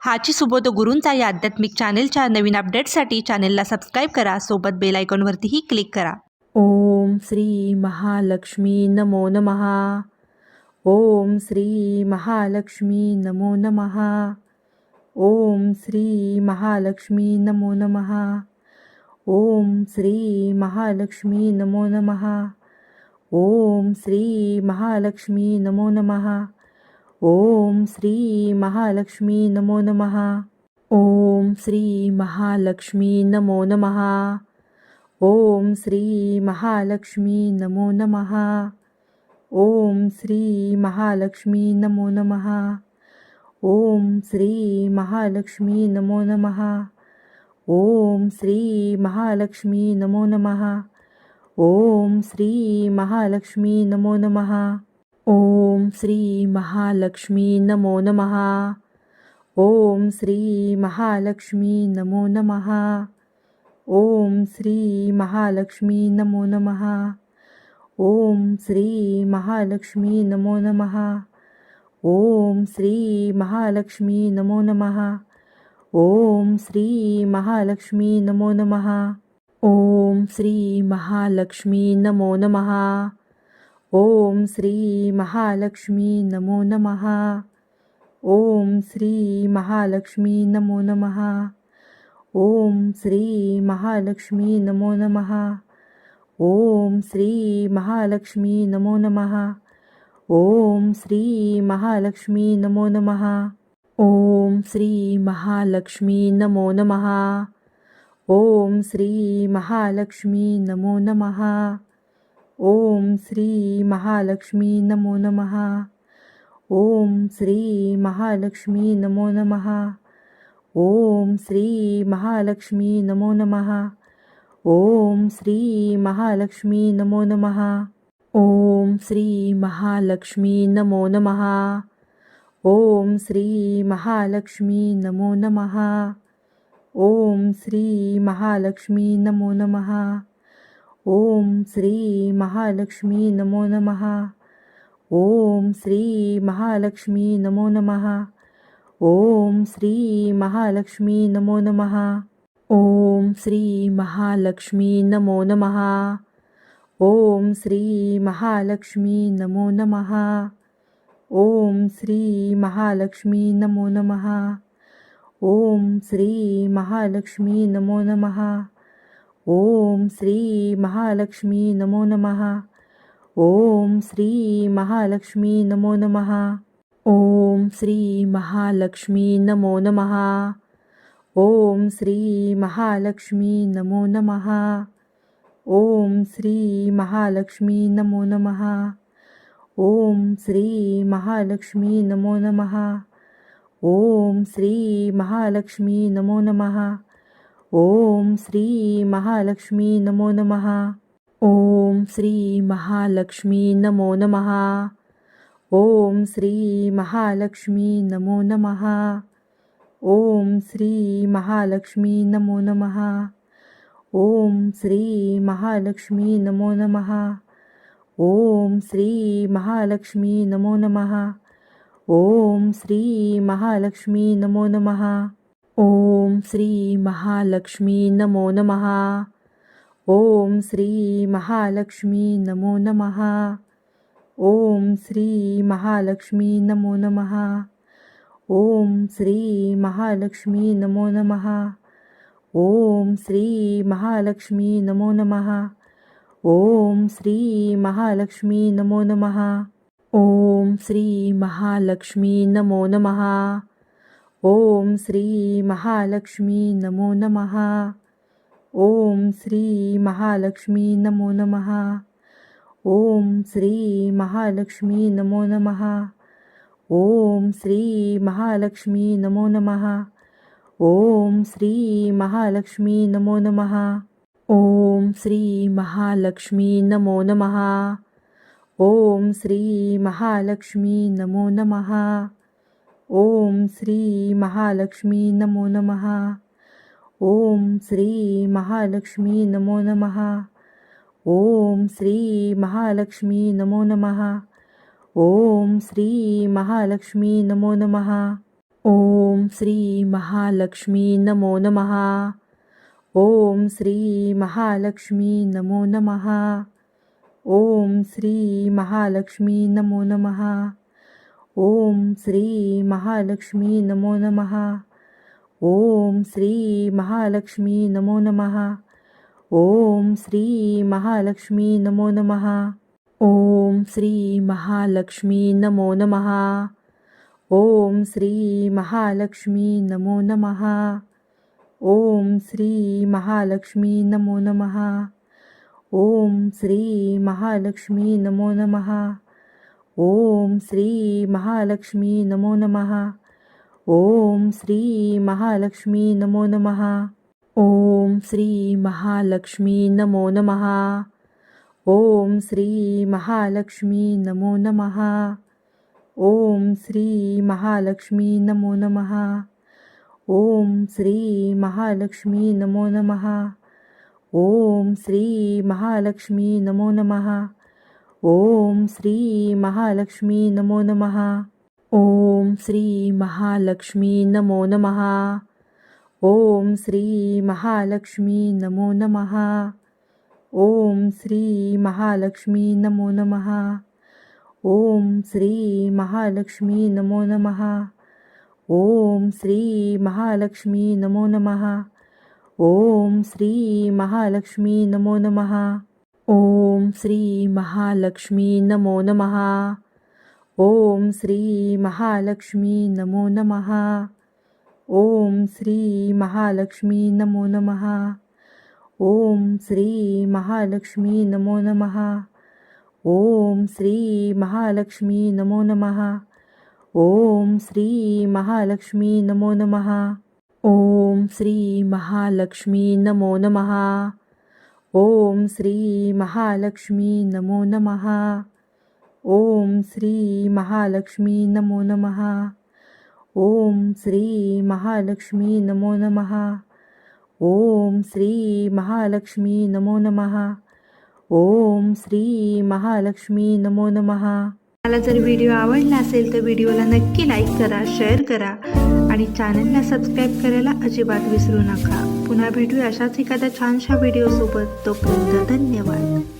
हाची सुबोध गुरूंचा या आध्यात्मिक चॅनेलच्या नवीन अपडेटसाठी चॅनेलला सबस्क्राईब करा. सोबत बेल आयकॉनवरतीही क्लिक करा. ओम श्री महालक्ष्मी नमो नमहा ओम श्री महालक्ष्मी नमो नमहा ओम श्री महालक्ष्मी नमो नमहा ओम श्री महालक्ष्मी नमो नमहा ओम श्री महालक्ष्मी नमो नमहा ओम श्री महालक्ष्मी नमो नमहा ओम श्री महालक्ष्मी नमो नमहा ओम श्री महालक्ष्मी नमो नमहा ओम श्री महालक्ष्मी नमो नमहा ओम श्री महालक्ष्मी नमो नमहा ओम श्री महालक्ष्मी नमो नमहा ओम श्री महालक्ष्मी नमो नमहा ओम श्री महालक्ष्मी नमो नमहा ओम श्री महालक्ष्मी नमो नमहा ओम श्री महालक्ष्मी नमो नमहा ओम श्री महालक्ष्मी नमो नमहा ओम श्री महालक्ष्मी नमो नमहा ओम श्री महालक्ष्मी नमो नमहा ओम श्री महालक्ष्मी नमो नमहा ओम श्री महालक्ष्मी नमो नमहा ओम श्री महालक्ष्मी नमो नमहा ओम श्री महालक्ष्मी नमो नमहा ओम श्री महालक्ष्मी नमो नमहा ओम श्री महालक्ष्मी नमो नमहा ओम श्री महालक्ष्मी नमो नमहा ओम श्री महालक्ष्मी नमो नमहा ओम श्री महालक्ष्मी नमो नमहा ओम श्री महालक्ष्मी नमो नमहा ओम श्री महालक्ष्मी नमो नमहा ओम श्री महालक्ष्मी नमो नमहा ओम श्री महालक्ष्मी नमो नमहा ओम श्री महालक्ष्मी नमो नमहा ओम श्री महालक्ष्मी नमो नमहा ओम श्री महालक्ष्मी नमो नमहा ओम श्री महालक्ष्मी नमो नमहा ओम श्री महालक्ष्मी नमो नमहा ओम श्री महालक्ष्मी नमो नमहा ओम श्री महालक्ष्मी नमो नमहा ओम श्री महालक्ष्मी नमो नमहा ओम श्री महालक्ष्मी नमो नमहा ओम श्री महालक्ष्मी नमो नमहा ओम श्री महालक्ष्मी नमो नमहा ओम श्री महालक्ष्मी नमो नमहा ओम श्री महालक्ष्मी नमो नमहा ओम श्री महालक्ष्मी नमो नमहा ओम श्री महालक्ष्मी नमो नमहा ओम श्री महालक्ष्मी नमो नमहा ओम श्री महालक्ष्मी नमो नमहा ओम श्री महालक्ष्मी नमो नमहा ओम श्री महालक्ष्मी नमो नमहा ओम श्री महालक्ष्मी नमो नमहा ओम श्री महालक्ष्मी नमो नमहा ओम श्री महालक्ष्मी नमो नमहा ओम श्री महालक्ष्मी नमो नमहा ओम श्री महालक्ष्मी नमो नमहा ओम श्री महालक्ष्मी नमो नमहा ओम श्री महालक्ष्मी नमो नमहा ओम श्री महालक्ष्मी नमो नमहा ओम श्री महालक्ष्मी नमो नमहा ओम श्री महालक्ष्मी नमो नमहा ओम श्री महालक्ष्मी नमो नमहा ओम श्री महालक्ष्मी नमो नमहा ओम श्री महालक्ष्मी नमो नमहा ओम श्री महालक्ष्मी नमो नमहा ओम श्री महालक्ष्मी नमो नमहा ओम श्री महालक्ष्मी नमो नमहा ओम श्री महालक्ष्मी नमो नमहा ओम श्री महालक्ष्मी नमो नमहा ओम श्री महालक्ष्मी नमो नमहा ओम श्री महालक्ष्मी नमो नमहा ओम श्री महालक्ष्मी नमो नमहा ओम श्री महालक्ष्मी नमो नमः। ओम श्री महालक्ष्मी नमो नमः। ओम श्री महालक्ष्मी नमो नमः। ओम श्री महालक्ष्मी नमो नमः। ओम श्री महालक्ष्मी नमो नमः. ओम श्री महालक्ष्मी नमो नमः. ओम श्री महालक्ष्मी नमो नमः. ओम श्री महालक्ष्मी नमो नमः. ओम श्री महालक्ष्मी नमो नमः. ओम श्री महालक्ष्मी नमो नमः. ओम श्री महालक्ष्मी नमो नमः. ओम श्री महालक्ष्मी नमो नमः। ओम श्री महालक्ष्मी नमो नमः। ओम श्री महालक्ष्मी नमो नमः। ओम श्री महालक्ष्मी नमो नमः। ओम श्री महालक्ष्मी नमो नमः। ओम श्री महालक्ष्मी नमो नमः। ओम श्री महालक्ष्मी नमो नमः। ओम श्री महालक्ष्मी नमो नमः। ओम श्री महालक्ष्मी नमो नमः। ओम श्री महालक्ष्मी नमो नमः। ओम श्री महालक्ष्मी नमो नमः। ओम श्री महालक्ष्मी नमो नमः। ओम श्री महालक्ष्मी नमो नमः। ओम श्री महालक्ष्मी नमो नमः। ओम श्री महालक्ष्मी नमो नमः। ओम श्री महालक्ष्मी नमो नमः। ओम श्री महालक्ष्मी नमो नमः। ओम श्री महालक्ष्मी नमो नमः। ओम श्री महालक्ष्मी नमो नमः। ओम श्री महालक्ष्मी नमो नमः। ओम श्री महालक्ष्मी नमो नमः। ओम श्री महालक्ष्मी नमो नमः। ओम श्री महालक्ष्मी नमो नमः। ओम श्री महालक्ष्मी नमो नमः। ओम श्री महालक्ष्मी नमो नमः। ओम श्री महालक्ष्मी नमो नमः। मला जर व्हिडिओ आवडला असेल तर व्हिडिओला नक्की लाईक करा शेअर करा आणि चॅनलला सबस्क्राईब करायला अजिबात विसरू नका. पुन्हा भेटूया अशाच एखाद्या छानशा व्हिडिओसोबत तोपर्यंत धन्यवाद.